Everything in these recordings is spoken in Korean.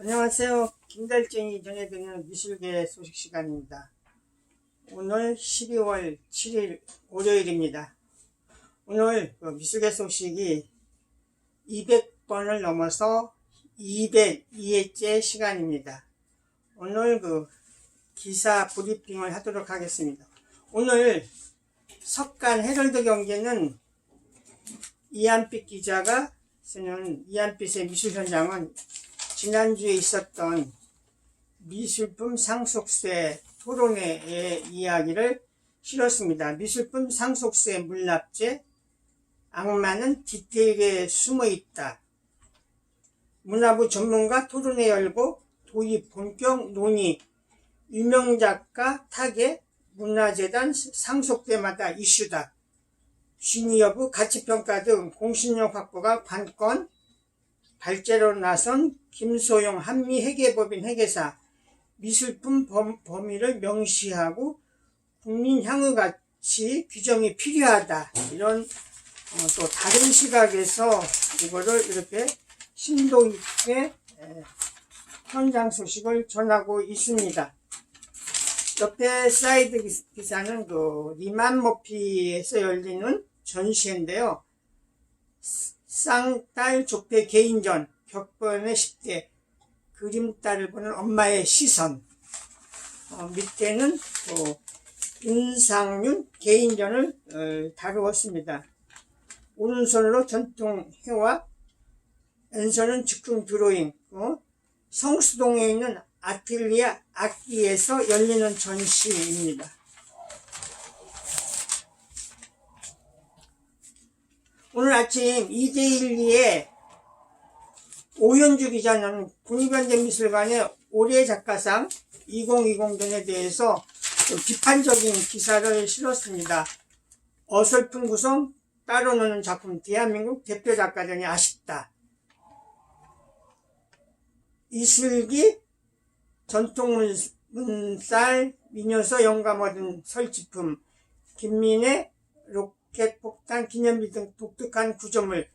안녕하세요. 김달쟁이 전해드리는 미술계 소식 시간입니다. 오늘 12월 7일 월요일입니다. 오늘 그 미술계 소식이 200번을 넘어서 202회째 시간입니다. 오늘 그 기사 브리핑을 하도록 하겠습니다. 오늘 석간 헤럴드 경제는 이한빛 기자가 쓰는 이한빛의 미술 현장은 지난주에 있었던 미술품 상속세 토론회의 이야기를 실었습니다. 미술품 상속세 물납제, 악마는 디테일에 숨어 있다. 문화부 전문가 토론회 열고 도입 본격 논의, 유명 작가 타겟, 문화재단 상속대마다 이슈다. 심의 여부, 가치평가 등 공신력 확보가 관건, 발제로 나선 김소영 한미회계법인 회계사 미술품 범, 범위를 명시하고 국민 향후 가치 규정이 필요하다 이런 어, 또 다른 시각에서 이거를 이렇게 심도 있게 에, 현장 소식을 전하고 있습니다. 옆에 사이드 기- 기사는 그 리만 머피에서 열리는 전시회인데요. 쌍딸 족대 개인전 격번의 10대 그림딸을 보는 엄마의 시선 어, 밑에는 또 윤상윤 개인전을 어, 다루었습니다. 오른손으로 전통 회화 왼손은 즉흥 드로잉 어, 성수동에 있는 아틀리아 악기에서 열리는 전시입니다. 오늘 아침 이재일리의 오현주 기자는 국립현대 미술관의 올해 작가상 2020전에 대해서 좀 비판적인 기사를 실었습니다. 어설픈 구성, 따로 노는 작품, 대한민국 대표 작가전이 아쉽다. 이슬기, 전통문살, 미녀서 영감 얻은 설치품, 김민의 로 켓 폭탄 기념비 등 독특한 구조물,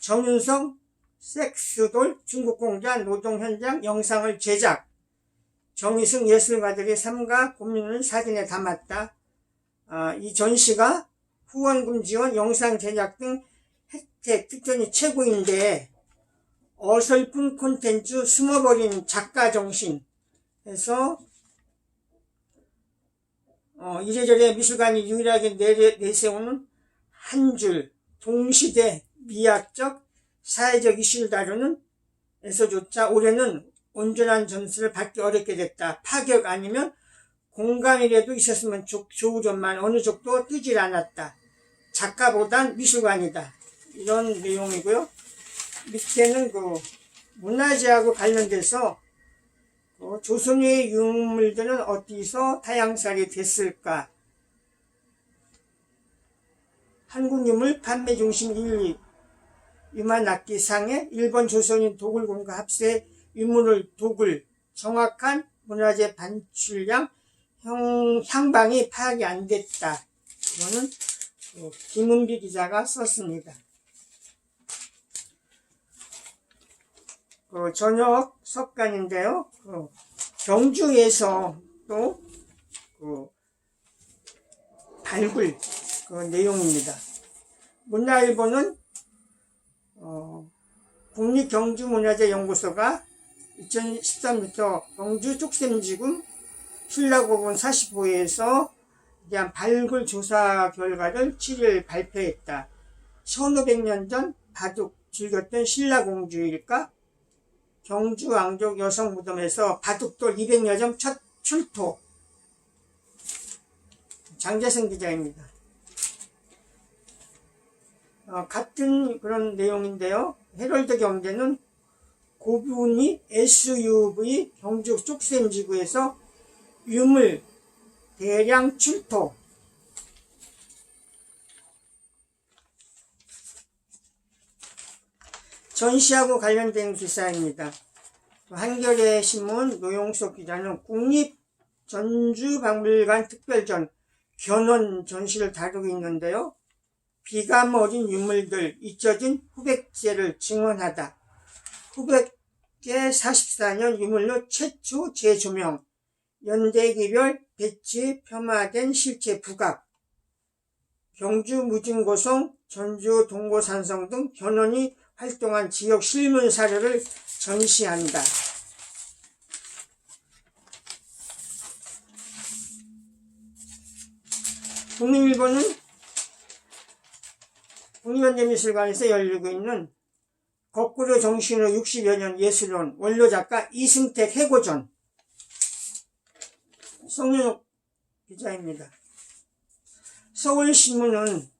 정윤성 섹스돌 중국 공자 노동 현장 영상을 제작, 정희승 예술가들의 삶과 고민을 사진에 담았다. 아, 이 전시가 후원금 지원, 영상 제작 등 혜택, 특전이 최고인데 어설픈 콘텐츠, 숨어버린 작가 정신 해서 어, 이래저래 미술관이 유일하게 내세우는 한 줄 동시대 미학적 사회적 이슈를 다루는 에서조차 올해는 온전한 점수를 받기 어렵게 됐다. 파격 아니면 공감이라도 있었으면 좋, 좋으련만 어느 정도 뜨질 않았다. 작가보단 미술관이다. 이런 내용이고요. 밑에는 그 문화재하고 관련돼서 그 조선의 유물들은 어디서 타양살이 됐을까? 한국유물 판매 중심 1위 유만악기상에 일본 조선인 도굴공과 합세 유물을 도굴 정확한 문화재 반출량 향, 향방이 파악이 안 됐다. 이거는 그 김은비 기자가 썼습니다. 그 저녁 석간인데요. 그 경주에서 또 그 발굴 그 내용입니다. 문화일보는 어, 국립경주문화재연구소가 2013부터 경주 쪽샘지구 신라고분 45회에서 대한 발굴 조사 결과를 7일 발표했다. 1500년 전 바둑 즐겼던 신라공주일까? 경주 왕족 여성 무덤에서 바둑돌 200여 점 첫 출토. 장재승 기자입니다. 어, 같은 그런 내용인데요. 헤럴드 경제는 고분이 SUV 경주 쪽샘 지구에서 유물 대량 출토 전시하고 관련된 기사입니다. 한겨레 신문 노용석 기자는 국립 전주박물관 특별전 견원 전시를 다루고 있는데요. 비감 어린 유물들 잊혀진 후백제를 증언하다. 후백 국제 44년 유물로 최초 재조명, 연대기별 배치 폄하된 실체 부각, 경주 무진고성, 전주 동고산성 등 현원이 활동한 지역 실문 사료를 전시한다. 국립일보는 국립현대미술관에서 열리고 있는 거꾸로 정신으로 60여 년 예술론 원로 작가 이승택 해고전. 송윤옥 기자입니다. 서울신문은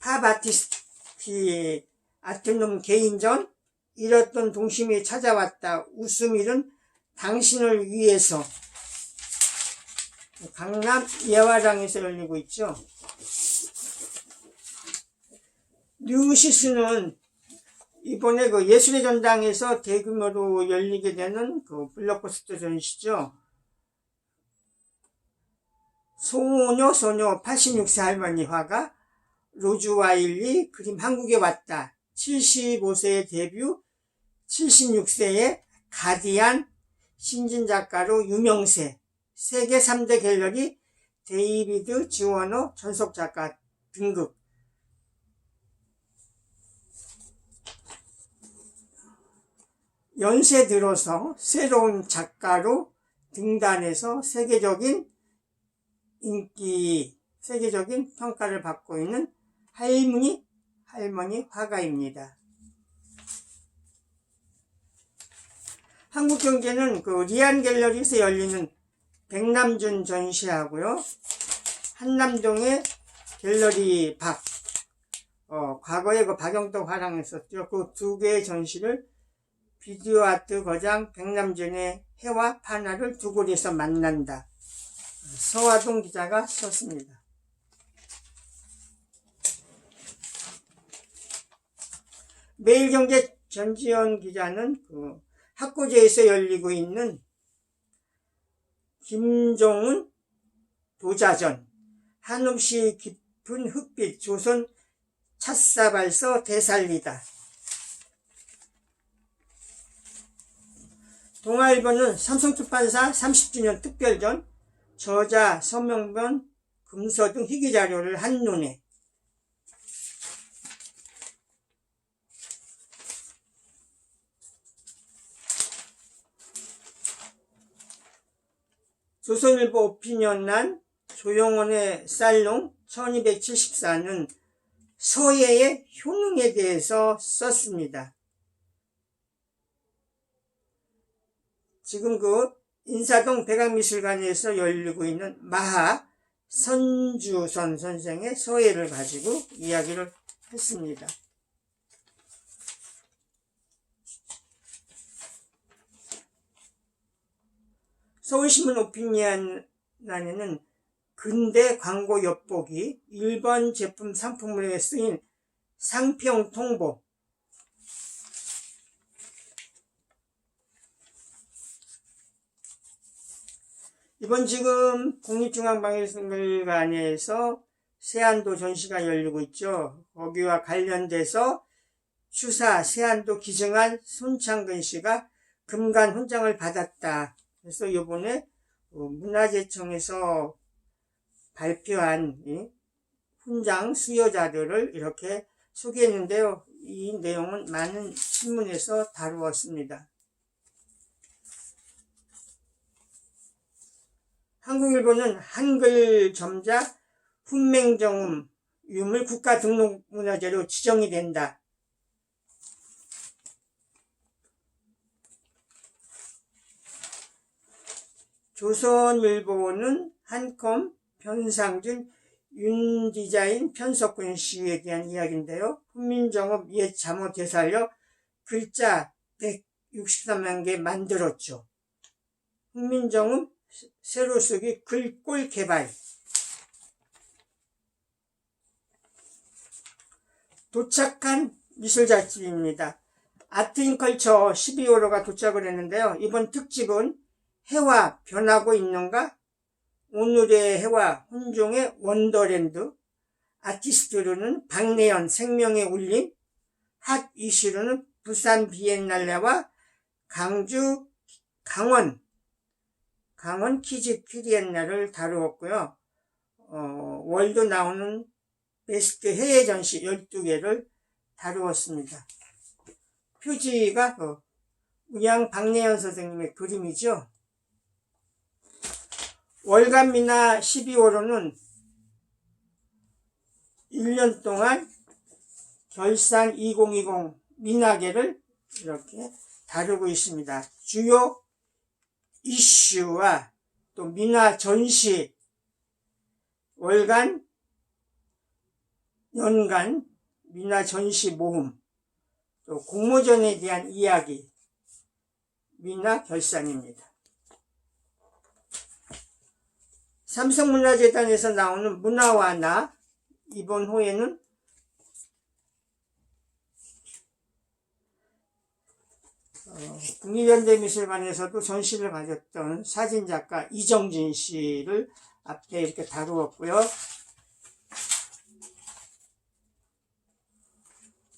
팝 아티스트 아트놈 개인전 잃었던 동심이 찾아왔다. 웃음일은 당신을 위해서 강남 예화장에서 열리고 있죠. 뉴시스는 이번에 그 예술의 전당에서 대규모로 열리게 되는 그 블록버스터 전시죠. 소녀 소녀 86세 할머니 화가 로즈 와일리 그림 한국에 왔다. 75세의 데뷔, 76세의 가디안 신진 작가로 유명세, 세계 3대 갤러리 데이비드 지워너 전속 작가 등급 연세 들어서 새로운 작가로 등단해서 세계적인 인기, 세계적인 평가를 받고 있는 할머니, 할머니 화가입니다. 한국 경제는 그 리안 갤러리에서 열리는 백남준 전시하고요. 한남동의 갤러리 박, 어, 과거에 그 박영덕 화랑했었죠. 그 두 개의 전시를 비디오 아트 거장 백남준의 해와 파나를 두 곳에서 만난다. 서화동 기자가 썼습니다. 매일경제 전지현 기자는 그 학고제에서 열리고 있는 김종훈 도자전 한없이 깊은 흑빛 조선 찻사발서 대살리다. 동아일보는 삼성出版사 30주년 특별전 저자 서명변 금서 등 희귀자료를 한눈에 조선일보 오피니언란 조영원의 살롱 1274는 서예의 효능에 대해서 썼습니다. 지금 그 인사동 백악미술관에서 열리고 있는 마하 선주선 선생의 서예를 가지고 이야기를 했습니다. 서울신문 오피니언란에는 근대 광고 엿보기, 일본 제품 상품물에 쓰인 상평 통보, 이번 지금 국립중앙박물관에서 세안도 전시가 열리고 있죠. 거기와 관련돼서 추사 세안도 기증한 손창근 씨가 금관 훈장을 받았다. 그래서 이번에 어, 문화재청에서 발표한 훈장 수여자들을 이렇게 소개했는데요. 이 내용은 많은 신문에서 다루었습니다. 한국일보는 한글 점자 훈맹정음 유물 국가 등록 문화재로 지정이 된다. 조선일보는 한컴 변상준 윤디자인 편석군 씨에 대한 이야기인데요. 훈민정음 옛 잠옷 되살려 글자 163만 개 만들었죠. 훈민정음 새로 쓰기 글꼴 개발 도착한 미술잡지입니다. 아트인컬처 12호로가 도착을 했는데요. 이번 특집은 해와 변하고 있는가? 오늘의 해와 혼종의 원더랜드 아티스트로는 박내연 생명의 울림, 핫 이슈로는 부산 비엔날레와 강주 강원 강원 키즈 퀴리엔날을 다루었고요. 어, 월드 나오는 베스트 해외 전시 12개를 다루었습니다. 표지가 그 우양 박내연 선생님의 그림이죠. 월간미나 12호로는 1년 동안 결산 2020 미나계를 이렇게 다루고 있습니다. 주요 이슈와 또 미나 전시 월간 연간 미나 전시 모음 또 공모전에 대한 이야기 미나 결산입니다. 삼성문화재단에서 나오는 문화와 나 이번 호에는 어, 국립현대미술관에서도 전시를 가졌던 사진작가 이정진 씨를 앞에 이렇게 다루었고요.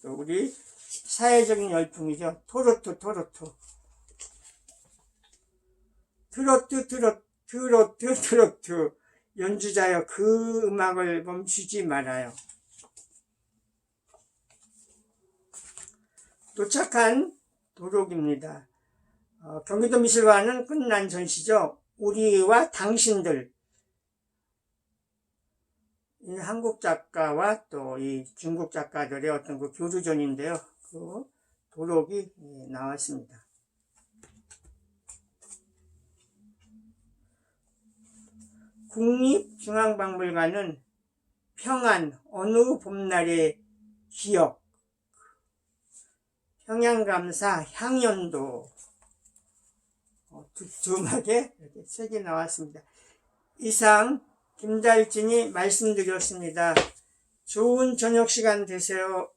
또 우리 사회적인 열풍이죠. 토로트 토로트 트로트 트로트 트로트 트로트 연주자여 그 음악을 멈추지 말아요. 도착한 도록입니다. 어, 경기도 미술관은 끝난 전시죠. 우리와 당신들. 이 한국 작가와 또 이 중국 작가들의 어떤 그 교류전인데요. 그 도록이 예, 나왔습니다. 국립중앙박물관은 평안 어느 봄날의 기억 평양감사 향연도 어, 두툼하게 이렇게 책이 나왔습니다. 이상 김달진이 말씀드렸습니다. 좋은 저녁 시간 되세요.